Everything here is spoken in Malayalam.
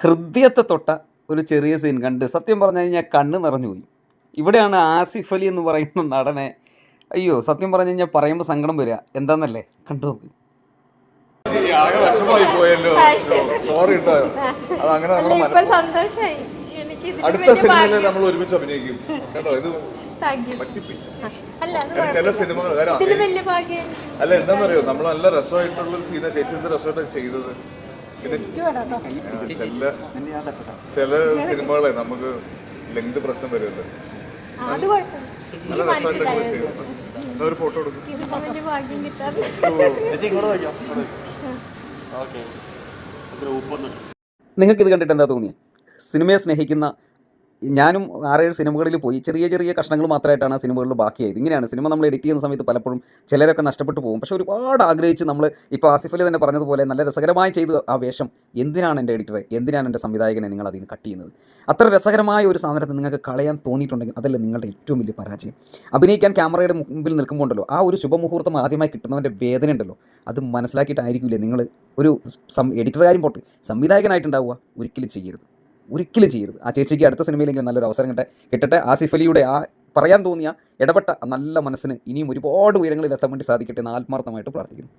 ഹൃദയത്തെ തൊട്ട ഒരു ചെറിയ സീൻ കണ്ട്. സത്യം പറഞ്ഞു കഴിഞ്ഞാൽ കണ്ണ് നിറഞ്ഞുപോയി ഇവിടെയാണ് ആസിഫ് അലി എന്ന് പറയുന്ന നടനെ. അയ്യോ സത്യം പറഞ്ഞു കഴിഞ്ഞാൽ പറയുമ്പോൾ സങ്കടം വരിക. എന്താന്നല്ലേ? കണ്ടു നോക്ക്. ആകെ വിഷമായി പോയല്ലോ. സോറി കേട്ടോ അത് അങ്ങനെ ഇതിന് അടുത്ത സിനിമയിൽ. നമ്മൾ ഒരുമിച്ച് അഭിനയിക്കും. കേട്ടോ? ഇത് ചില സിനിമകൾ അല്ല എന്താണെന്നറിയോ നമ്മൾ നല്ല രസമായിട്ടുള്ള ഒരു സീന ചേച്ചി എന്ത് രസമായിട്ടാണ് ചെയ്തത്? പിന്നെ ചില ചില സിനിമകളെ നമുക്ക് ലെങ്ത് പ്രശ്നം വരുമല്ലോ നല്ല ഒരു ഫോട്ടോ എടുക്കും. നിങ്ങൾക്ക് ഇത് കണ്ടിട്ട് എന്താ തോന്നിയത് സിനിമയെ സ്നേഹിക്കുന്ന ഞാനും ആറേഴ് സിനിമകളിൽ പോയി. ചെറിയ ചെറിയ കഷ്ണങ്ങൾ മാത്രമായിട്ടാണ് ആ സിനിമകളിൽ ബാക്കിയായത്. ഇങ്ങനെയാണ് സിനിമ നമ്മൾ എഡിറ്റ് ചെയ്യുന്ന സമയത്ത് പലപ്പോഴും ചിലരൊക്കെ നഷ്ടപ്പെട്ടു പോകും. പക്ഷേ ഒരുപാട് ആഗ്രഹിച്ച് നമ്മൾ ഇപ്പോൾ ആസിഫ് അലി തന്നെ പറഞ്ഞതുപോലെ നല്ല രസകരമായി ചെയ്ത് ആ വേഷം എന്തിനാണ് എന്റെ എഡിറ്ററെ? എന്തിനാണ് എന്റെ സംവിധായകനെ നിങ്ങൾ അതിന് കട്ട് ചെയ്യുന്നത്? അത്ര രസകരമായ ഒരു സാധനത്തെ നിങ്ങൾക്ക് കളയാൻ തോന്നിയിട്ടുണ്ടെങ്കിൽ അതല്ല നിങ്ങളുടെ ഏറ്റവും വലിയ പരാജയം. അഭിനയിക്കാൻ ക്യാമറയുടെ മുമ്പിൽ നിൽക്കുമ്പോൾ ഉണ്ടല്ലോ ആ ഒരു ശുഭമുഹൂർത്തം ആദ്യമായി കിട്ടുന്നവന്റെ വേദന ഉണ്ടല്ലോ. അത് മനസ്സിലാക്കിയിട്ടായിരിക്കില്ലേ നിങ്ങൾ ഒരു സം എഡിറ്റർ കാര്യം പോട്ടെ സംവിധായകനായിട്ടുണ്ടാവുക ഒരിക്കലും ചെയ്യരുത്. ഒരിക്കലും ചെയ്യരുത്. ആ ചേച്ചിക്ക് അടുത്ത സിനിമയിലെങ്കിലും നല്ലൊരു അവസരം കിട്ടെ കിട്ടട്ടെ. ആസിഫ് അലിയുടെ ആ പറയാൻ തോന്നിയ ഇടപെട്ട നല്ല മനസ്സിന് ഇനിയും ഒരുപാട് ഉയരങ്ങളിൽ എത്താൻ വേണ്ടി സാധിക്കട്ടെ എന്ന് ആത്മാർത്ഥമായിട്ട് പ്രാർത്ഥിക്കുന്നു.